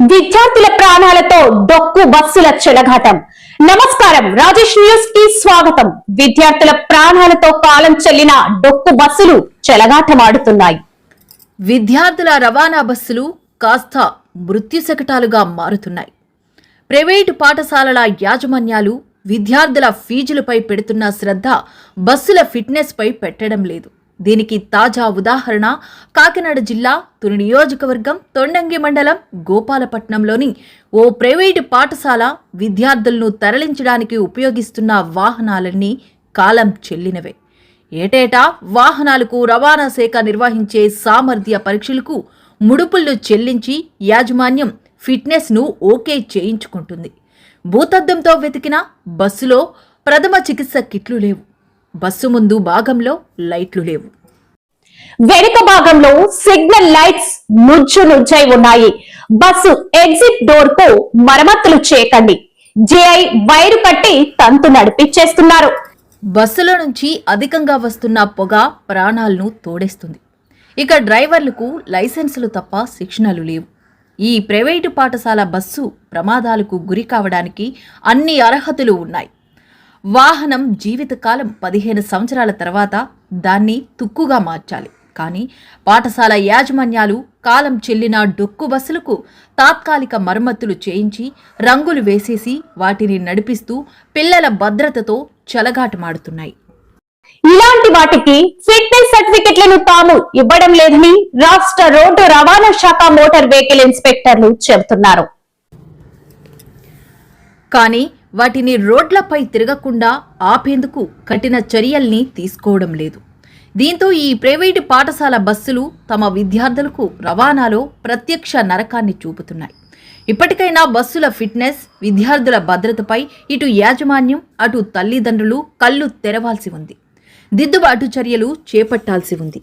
విద్యార్థుల ప్రాణాలతో డొక్కు బస్సుల చెలగాటం నమస్కారం. రాజేష్ న్యూస్కి స్వాగతం. విద్యార్థుల ప్రాణాలతో కాలం చెల్లిన డొక్కు బస్సులు చెలగాటమాడుతున్నాయి విద్యార్థుల రవాణా బస్సులు కాస్త మృత్యుశకటాలుగా మారుతున్నాయి. ప్రైవేటు పాఠశాలల యాజమాన్యాలు విద్యార్థుల ఫీజులపై పెడుతున్న శ్రద్ధ బస్సుల ఫిట్నెస్పై పెట్టడం లేదు. దీనికి తాజా ఉదాహరణ కాకినాడ జిల్లా తుని నియోజకవర్గం తొండంగి మండలం గోపాలపట్నంలోని ఓ ప్రైవేటు పాఠశాల విద్యార్థులను తరలించడానికి ఉపయోగిస్తున్న వాహనాలన్నీ కాలం చెల్లినవే. ఏటేటా వాహనాలకు రవాణా శాఖ నిర్వహించే సామర్థ్య పరీక్షలకు ముడుపులు చెల్లించి యాజమాన్యం ఫిట్నెస్ను ఓకే చేయించుకుంటుంది. భూతద్దంతో వెతికిన బస్సులో ప్రథమ చికిత్స కిట్లు లేవు. బస్సు ముందు భాగంలో లైట్లు లేవు. వెనుక భాగంలో సిగ్నల్ లైట్స్ నుజ్జు నుజ్జై ఉన్నాయి. బస్సు ఎగ్జిట్ డోర్కు మరమ్మతులు చేయకండి. జేఐ వైరు కట్టి తంతు నడిపించేస్తున్నారు. బస్సులో నుంచి అధికంగా వస్తున్న పొగ ప్రాణాలను తోడేస్తుంది. ఇక డ్రైవర్లకు లైసెన్సులు తప్ప శిక్షణలు లేవు. ఈ ప్రైవేటు పాఠశాల బస్సు ప్రమాదాలకు గురి కావడానికి అన్ని అర్హతలు ఉన్నాయి. వాహనం జీవితకాలం పదిహేను సంవత్సరాల తర్వాత దాన్ని తుక్కుగా మార్చాలి. కానీ పాఠశాల యాజమాన్యాలు కాలం చెల్లిన డొక్కు బస్సులకు తాత్కాలిక మరమ్మతులు చేయించి రంగులు వేసేసి వాటిని నడిపిస్తూ పిల్లల భద్రతతో చెలగాటమాడుతున్నాయి ఇలాంటి వాటికి ఫిట్నెస్ సర్టిఫికెట్లను తాము ఇవ్వడం లేదని రాష్ట్ర రోడ్డు రవాణా శాఖ మోటార్ వెహికల్ ఇన్స్పెక్టర్లు చెబుతున్నారు. కానీ వాటిని రోడ్లపై తిరగకుండా ఆపేందుకు కఠిన చర్యల్ని తీసుకోవడం లేదు. దీంతో ఈ ప్రైవేటు పాఠశాల బస్సులు తమ విద్యార్థులకు రవాణాలో ప్రత్యక్ష నరకాన్ని చూపుతున్నాయి. ఇప్పటికైనా బస్సుల ఫిట్నెస్ విద్యార్థుల భద్రతపై ఇటు యాజమాన్యం అటు తల్లిదండ్రులు కళ్ళు తెరవాల్సి ఉంది. దిద్దుబాటు చర్యలు చేపట్టాల్సి ఉంది.